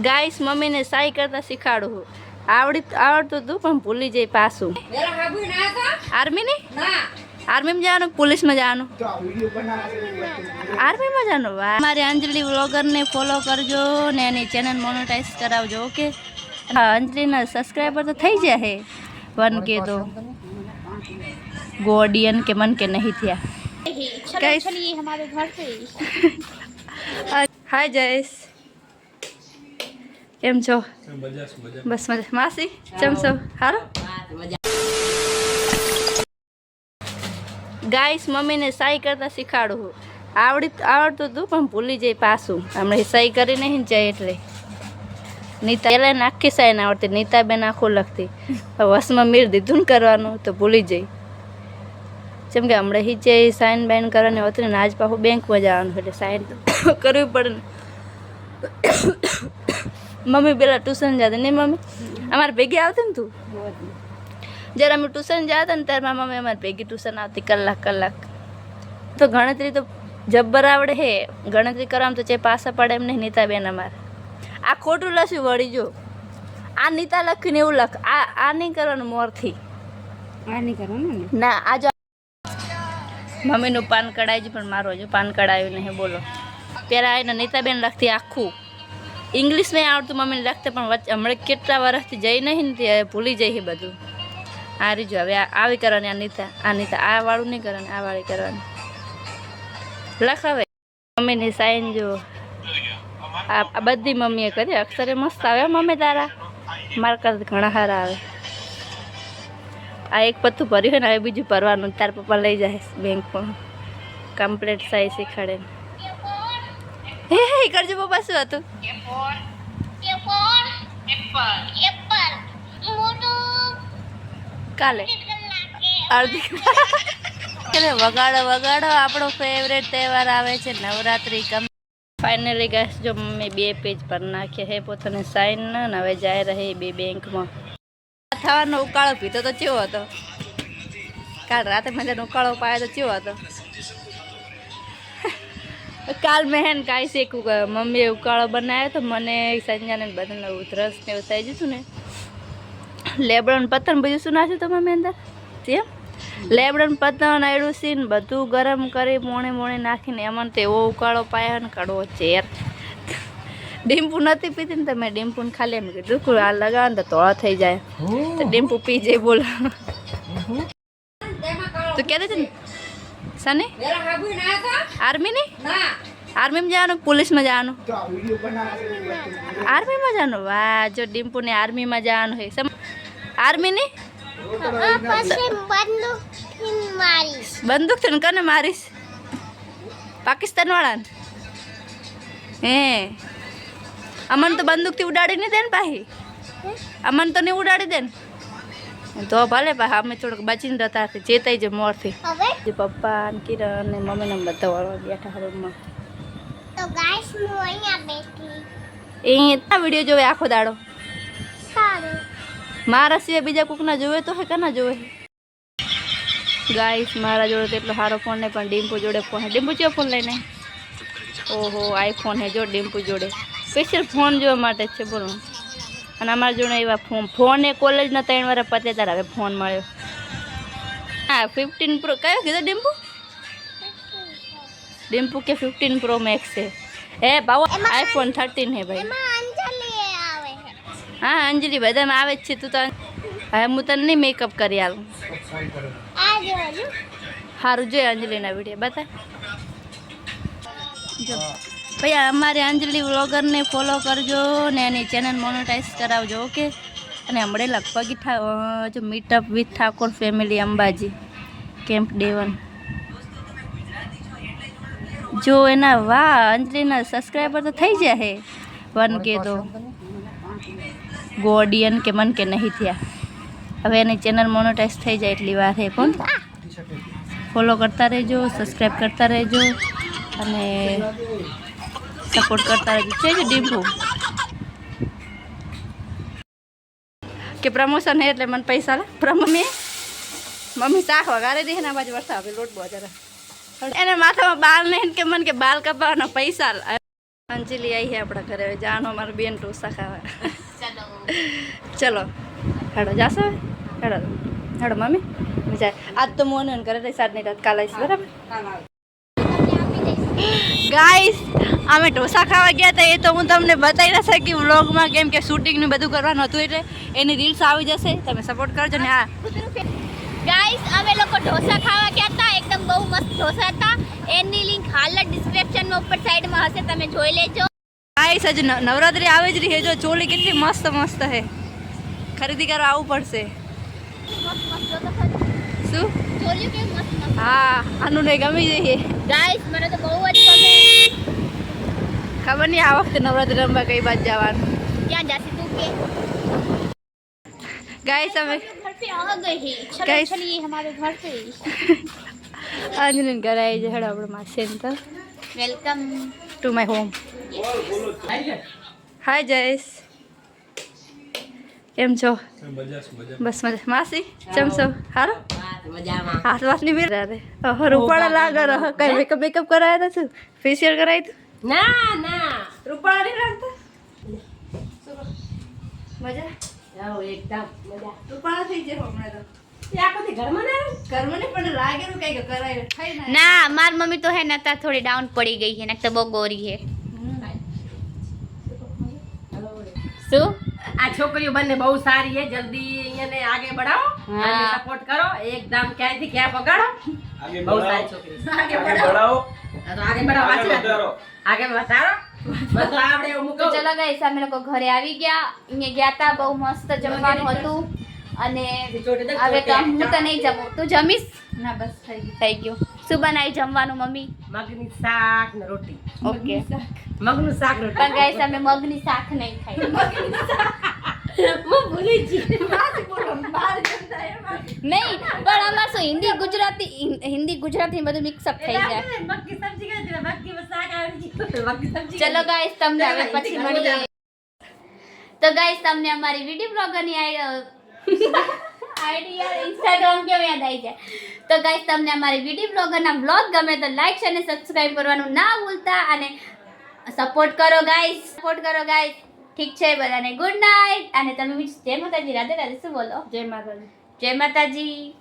Guys મમ્મીને સાઈ કરતા શીખાડું આવડી આવડતું હતું પણ ભૂલી જઈ પાછું मेरा हाबू ना था આર્મીની ना આર્મીમાં જવાનું પોલીસમાં જવાનું આર્મીમાં જવાનું વાહ મારી અંજલિ વ્લોગરને ફોલો કરજો ને એની ચેનલ મોનેટાઈઝ કરાવજો ઓકે હા અંજલિના સબસ્ક્રાઈબર તો થઈ ગયા હે વન કે તો ગોડિયન કે મન કે નહીં થયા Guys. चलिए हमारे घर पे હાય જયેશ કેમ છો? બસ મજા. માસી કેમ છો? હારો ગાઈસ મમ્મીને સાઈ કરતા શીખાડું આવડી આવડતું હતું પણ ભૂલી જઈ પાછું. હમણાં સહી કરી નહીં જાય એટલે. નીતા પહેલાં આખી સાઈ ના આવડતી નીતાબેન આખું લખતી. વસમાં મીર દીધું ને કરવાનું તો ભૂલી જઈ. જેમ કે હમણાં હિચે સાઈન બાઈન કરવાની હોતી ને આજ પાછું બેંકમાં જવાનું એટલે સાઈન કરવી પડે ને. મમ્મી પેલા ટ્યુશન જતા નહીં મમ્મી અમારે ભેગી આવતી ને તું? જ્યારે અમે ટ્યુશન જતા ને ત્યારે મારા મમ્મી અમારે ભેગી ટ્યુશન આવતી કલાક કલાક. તો ગણતરી તો જબ્બર આવડે હે. ગણતરી કરવામાં તો જે પાસા પડે એમ નહીં નીતાબેન અમારે. આ ખોટું લખ્યું વળી જો. આ નીતા લખીને એવું લખ. આ આ નહીં કરવાનું મોરથી. આ નહીં કરવાનું ના? આ જો મમ્મીનું પાન કઢાય છે પણ મારો હજુ પાન કઢાયું નહીં બોલો. પહેલાં આવીને નીતાબેન લખતી આખું. ઇંગ્લિશમાં આવડતું મમ્મીને લખતે, પણ હમણાં કેટલા વર્ષથી જઈ નહીં ને તે ભૂલી જઈ બધું. આ રીજો, હવે આવી કરવાની, આ નીતા આ નીતા, આ વાળું નહીં કરવાની, આ વાળી કરવાની. લખાવે મમ્મીની સાઈન જો આ આ બધી મમ્મીએ કરી. અક્ષરે મસ્ત આવે મમ્મી તારા. મારા કરતા ઘણા સારા આવે. આ એક પત્તું ભર્યું હોય ને, હવે બીજું ભરવાનું. તાર પપ્પા લઈ જાય બેંક પણ કમ્પ્લેટ સાઈ શીખવાડે. હે હે કરજો પપ્પા, શું હતું? કાલે. અડધી વગાડો વગાડો, આપણો ફેવરેટ તહેવાર આવે છે નવરાત્રિ કમ. ફાઇનલી ગેસ જો મમ્મી બે પેજ પર નાખ્યા હે, પોતાને સાઈન ને હવે જાય રહે બે બેંકમાં. થવાનો ઉકાળો પીતો તો ચેવો હતો? કાલ રાતે મને ઉકાળો પાયો તો ચેવો હતો? કાલ મેં હે ને કાંઈ શીખું કે મમ્મીએ ઉકાળો બનાવ્યો તો મને સંજાને ને બધાને ઉધરસ ને એવું થઈ જતું ને. લેબડન પતન બીજું શું નાખ્યું તો મમ્મી અંદર? તેમ લેબડન પતન ને બધું ગરમ કરી મોણે મોણે નાખીને એમાં તો એવો ઉકાળો પાયો ને કડવો ચેર. ડીમ્પુ નથી પીતી ને તમે ડીમ્પુ ડીમ્પુને ખાલી એમ કીધું આ લગાવે ને તો તોળો થઈ જાય. તો ડીમ્પુ પી જાય બોલ. તો કહેતી હતી ને સને? આર્મીની આર્મીમાં જવાનું પોલીસમાં જવાનું? આર્મીમાં જવાનું? વાહ જો ડિમ્પુને આર્મીમાં જવાનું હે આર્મીની બંદૂક છે કને મારીશ? પાકિસ્તાન વાળાને હે. અમન તો બંદૂકથી ઉડાડી નહીં દે ને પાહી અમન તો નહીં ઉડાડી દે ને તો ભલે ભાઈ અમે થોડુંક બચીને રહેતા હતા ચેતાઈ જ મોરથી. જે પપ્પા ને કિરણ ને મમ્મી ને બધા વાળવા બેઠા રૂમમાં. તો ગાઈસ હું અહીંયા બેઠી. એ આ વીડિયો જોવે આખો દાડો. સારું. મારા સિવાય બીજા કોકના જોવે તો હે કના જોવે? ગાઈસ મારા જોડે કેટલો સારો ફોન નહીં પણ ડિમ્પુ જોડે ફોન હે. ડિમ્પુ ચેવો ફોન લઈને? ઓહો આઈફોન હે જો ડિમ્પુ જોડે. સ્પેશિયલ ફોન જોવા માટે છે બોલો. અને અમારા જોડે એવા ફોન ફોન એ કોલેજના ત્રણ વાર પતે ત્યારે હવે ફોન મળ્યો. હા ફિફ્ટીન પ્રો કયો કીધો ડિમ્પુ? ડિમ્પુ કે ફિફ્ટીન પ્રો મેક્સ છે. હે ભાવ આઈફોન થર્ટીન હે ભાઈ. હા અંજલિ ભાઈ તમે હા અંજલિ બધામાં આવે જ છે તું તો હવે હું તને નહીં મેકઅપ કરી આલું. સારું જોઈએ અંજલિના વીડિયો બતા જો. ભાઈ, અમારી અંજલિ વ્લોગરને ફોલો કરજો ને એની ચેનલ મોનોટાઈઝ કરાવજો ઓકે અને હમણાં લગભગ જો meetup with Thakor family Ambaji camp ડેવન જો એના, વાહ, અંજલિના સબસ્ક્રાઈબર તો થઈ જાય હે. વન કે તો ગોડિયન કે મન કે નહીં થયા. હવે એની ચેનલ મોનોટાઈઝ થઈ જાય એટલી વાર હે પણ ફોલો કરતા રહેજો સબસ્ક્રાઈબ કરતા રહેજો. અને સપોર્ટ કરતા રહેજો. છે ડીમ્પુ કે પ્રમોશન હે એટલે મને પૈસા લે. મમ્મી મમ્મી શાક વગાડે દે ને આ બાજુ વરસાદ લોટ બજાર જરા. એને માથામાં બાલ નહીં કે મને કે બાલ કપાવવાના પૈસા અંજલી આવી છે આપણા ઘરે હવે મારું મારી બેન ઢોસા ખાવા. ચલો હેડો જાશો હેડો હેડો મમ્મી મજા આજ તો મોન કરે રહી સાત નહીં રાત કાલ આવીશ બરાબર? ગાઈસ અમે ઢોસા ખાવા ગયા હતા એ તો હું તમને બતાવી ના શકી વ્લોગમાં કેમ કે શૂટિંગનું બધું કરવાનું હતું એટલે એની રીલ્સ આવી જશે તમે સપોર્ટ કરજો ને હા. ગાઈસ અમે લોકો ઢોસા ખાવા ગયા હતા એકદમ બહુ મસ્ત ઢોસા હતા. એની લિંક હાલ જ ડિસ્ક્રિપ્શનમાં ઉપર સાઈડમાં હશે તમે જોઈ લેજો. ગાઈસ હજુ નવરાત્રી આવે જ રહી છે જો ચોલી કેટલી મસ્ત મસ્ત છે. ખરીદી કરવા આવવું પડશે. શું? હા આનું ને ગમી જઈએ. ગાઈસ મને તો બહુ જ ખબર નહીં આ વખતે નવરાત્રી રમવા કઈ બાજુ જવાનું ક્યાં જાસી તું કે ગાઈસ અમે घर पे आ गए हैं चलो Guys. चलिए हमारे घर पे અંજલિન ઘરે આવી જાય હેડો આપણે માસી તો welcome to my home hi Jayesh કેમ છો બસ મજા માસી કેમ છો હારો હાથ વાત ની મેર રે રૂપાળા લાગે રહ કઈ મેકઅપ મેકઅપ કરાયા તા શું ફેશિયલ કરાવી તું ના ના. રૂપાળા નહીં લાગતા મજા? આવો એકદમ મજા. રૂપાળા થઈ જાય હમણાં તો. એ આખો દી ઘરમાં ના રહે? ઘરમાં નહીં પણ લાગેલું કઈ કરાય. થઈ ના ના માર મમ્મી તો હે ને અત્યારે થોડી ડાઉન પડી ગઈ છે ને તો બહુ ગોરી છે. શું? આ છોકરીઓ બંને બહુ સારી છે જલ્દી આગળ આગે બઢાવો સપોર્ટ કરો. એકદમ ક્યાંયથી ક્યાં પગાડો. આગે બહુ છોકરી આગે બઢાઓ આગે બઢાઓ આગે વધારો. આગે વધારો. તો ચલો ગાઈસ અમે લોકો ઘરે આવી ગયા. અહીંયા ગયા તા બહુ મસ્ત જમવાનું હતું. અને હવે તો હું તો નહીં જમું. તું જમીશ? ના બસ થઈ ગયું. થઈ ગયું. શું બનાવી જમવાનું મમ્મી? મગની શાક ને રોટી. ઓકે. મગનું શાક. રોટી. પણ ગાઈસ અમે મગની શાક નહીં ખાઈ. હું ભૂલી ગઈ. નહીં પણ અમાર શું હિન્દી ગુજરાતી હિન્દી ગુજરાતી બધું મિક્સઅપ થઈ જાય. ચલો ગાઈસ તમને હવે પછી મળીએ. તો ગાઈસ તમને અમારી વીડિયો બ્લોગરની આઈડિયા ઇન્સ્ટાગ્રામ કેમ યાદ આવી જાય? તો ગાઈસ તમને અમારી વીડિયો બ્લોગરના બ્લોગ ગમે તો લાઈક અને સબસ્ક્રાઇબ કરવાનું ના ભૂલતા અને સપોર્ટ કરો ગાઈસ સપોર્ટ કરો ગાઈસ ઠીક છે બધાને ગુડ નાઇટ અને તમે બીજું જય માતાજી રાધે રાધે શું બોલો? જય માતાજી. જય માતાજી.